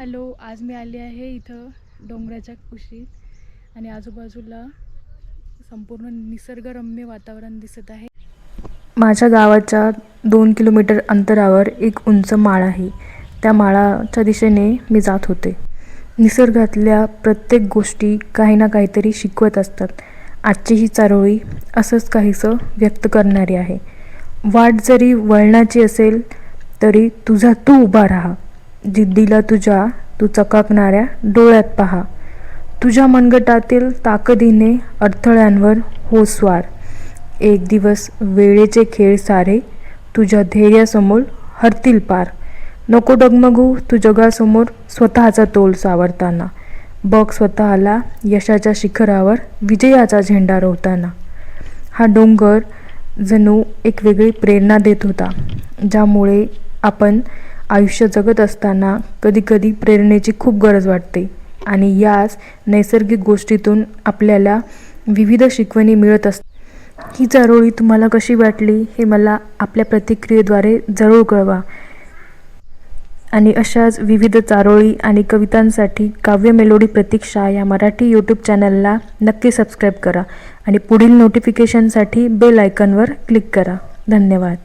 Hello आज मी आली आहे इथं डोंगराच्या कुशीत आणि आजूबाजूला संपूर्ण निसर्गरम्य वातावरण दिसत आहे. माझ्या गावाच्या दोन किलोमीटर अंतरावर एक उंच माळ आहे. त्या माळाच्या दिशेने मी जात होते. निसर्गातल्या प्रत्येक गोष्टी काही ना काहीतरी शिकवत असतात. आजची ही चारोळी असंच काहीसं व्यक्त करणारी आहे. वाट जरी वळणाची असेल तरी तुझा तू उभा राहा. जिद्दीला तुझ्या तू चकाकणाऱ्या डोळ्यात पहा. तुझ्या मनगटातील ताकदीने अडथळ्यांवर हो स्वार. एक दिवस वेळेचे खेळ सारे तुझ्या ध्येयासमोर हरतील पार. नको डगमगू तू जगासमोर स्वतःचा तोल सावरताना. बघ स्वतःला यशाच्या शिखरावर विजयाचा झेंडा रोवताना. हा डोंगर जणू एक वेगळी प्रेरणा देत होता ज्यामुळे आपण आयुष्य जगत असताना कधीकधी प्रेरणेची खूप गरज वाटते. आणि याच नैसर्गिक गोष्टीतून आपल्याला विविध शिकवणी मिळत असतात. ही चारोळी तुम्हाला कशी वाटली हे मला आपल्या प्रतिक्रियेद्वारे जरूर कळवा. आणि अशाच विविध चारोळी आणि कवितांसाठी काव्य मेलोडी प्रतीक्षा या मराठी यूट्यूब चॅनलला नक्की सबस्क्राईब करा. आणि पुढील नोटिफिकेशनसाठी बेल आयकनवर क्लिक करा. धन्यवाद.